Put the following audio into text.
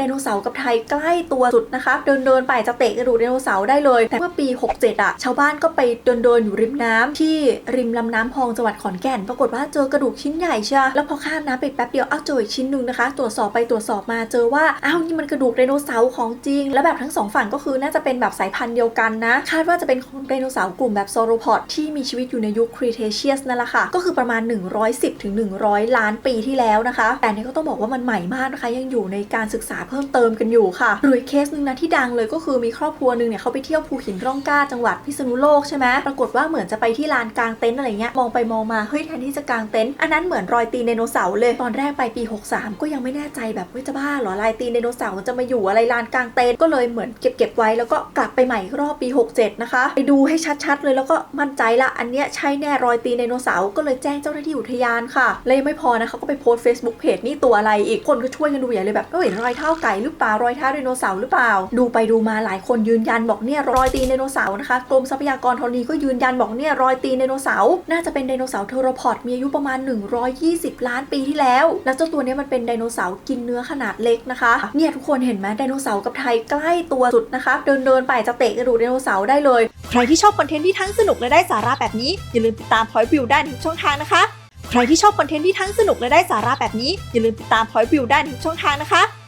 ไดโนเสาร์กับไทยใกล้ตัวสุดนะคะเดินเดินไปจะเตะกระดูกไดโนเสาร์ได้เลย แต่เมื่อปี 67 อะ ชาวบ้านก็ไปเดินเดินอยู่ริมน้ำที่ริมลำน้ำพองจังหวัดขอนแก่น ปรากฏว่าเจอกระดูกชิ้นใหญ่เชียวแล้วพอข้ามน้ำไปแป๊บเดียวอ้าวเจออีกชิ้นหนึ่งนะคะ ตรวจสอบไปตรวจสอบมาเจอว่าอ้าวนี่มันกระดูกไดโนเสาร์ของจริง แล้วแบบทั้งสองฝั่งก็คือน่าจะเป็นแบบสายพันธุ์เดียวกันนะ คาดว่าจะเป็นของไดโนเสาร์กลุ่มแบบโซโรพอดที่มีชีวิตอยู่ในยุคครีเทเชียสนั่นแหละค่ะ ก็คือประมาณ 110ถึง100 ล้านปีที่แล้วนะคะ แต่นี่ก็ต้องบอกว่ามันใหม่มากนะคะยังอยู่ในการศึกษาเพิ่มเติมกันอยู่ค่ะหรืออีกเคสหนึ่งนะที่ดังเลยก็คือมีครอบครัวหนึ่งเนี่ยเขาไปเที่ยวภูหินร่องกล้าจังหวัดพิษณุโลกใช่ไหมปรากฏว่าเหมือนจะไปที่ลานกลางเต็นท์อะไรเงี้ยมองไปมองมาเฮ้ยแทนที่จะกางเต็นท์อันนั้นเหมือนรอยตีนไดโนเสาร์เลยตอนแรกไปปี 63 ก็ยังไม่แน่ใจแบบเฮ้ยจะบ้าเหรอลายตีนไดโนเสาร์มันจะมาอยู่อะไรลานกลางเต็นท์ก็เลยเหมือนเก็บเก็บไว้แล้วก็กลับไปใหม่รอบปี 67 นะคะ ไปดูให้ชัดๆเลยแล้วก็มั่นใจละอันเนี้ยใช่แน่รอยตีนไดโนเสาร์ก็เลยแจ้งเจ้าหน้าที่อุทยานค่ะและยังไม่พอนะเขาก็ไปโพสต์ Facebook เพจนี่ตัวอะไรอีกคนก็ช่วยกันดูใหญ่เลยแบบเอ้ยรอยเท้าไก่หรือเปล่ารอยเท้าไดโนเสาร์หรือเปล่า ดูไปดูมาหลายคนยืนยันบอกเนี่ยรอยตีนไดโนเสาร์นะคะกรมทรัพยากรธรณีก็ยืนยันบอกเนี่ยรอยตีนไดโนเสาร์น่าจะเป็นไดโนเสาร์เทอโรพอดมีอายุประมาณ 120 ล้านปีที่แล้ว แล้วเจ้าตัวนี้มันเป็นไดโนเสาร์กินเนื้อขนาดเล็กนะคะเนี่ยทุกคนเห็นไหมไดโนเสาร์กับไทยใกล้ตัวสุดนะคะเดินเดินไปจะเตะกระดูกไดโนเสาร์ได้เลย ใครที่ชอบคอนเทนต์ที่ทั้งสนุกและได้สาระแบบนี้อย่าลืมติดตาม Point View ได้ทุกช่องทางนะคะ ใครที่ชอบคอนเทนต์ที่ทั้งสนุกและได้สาระแบบนี้อย่าลืมติดตาม Point View ได้ทุกช่องทางนะคะ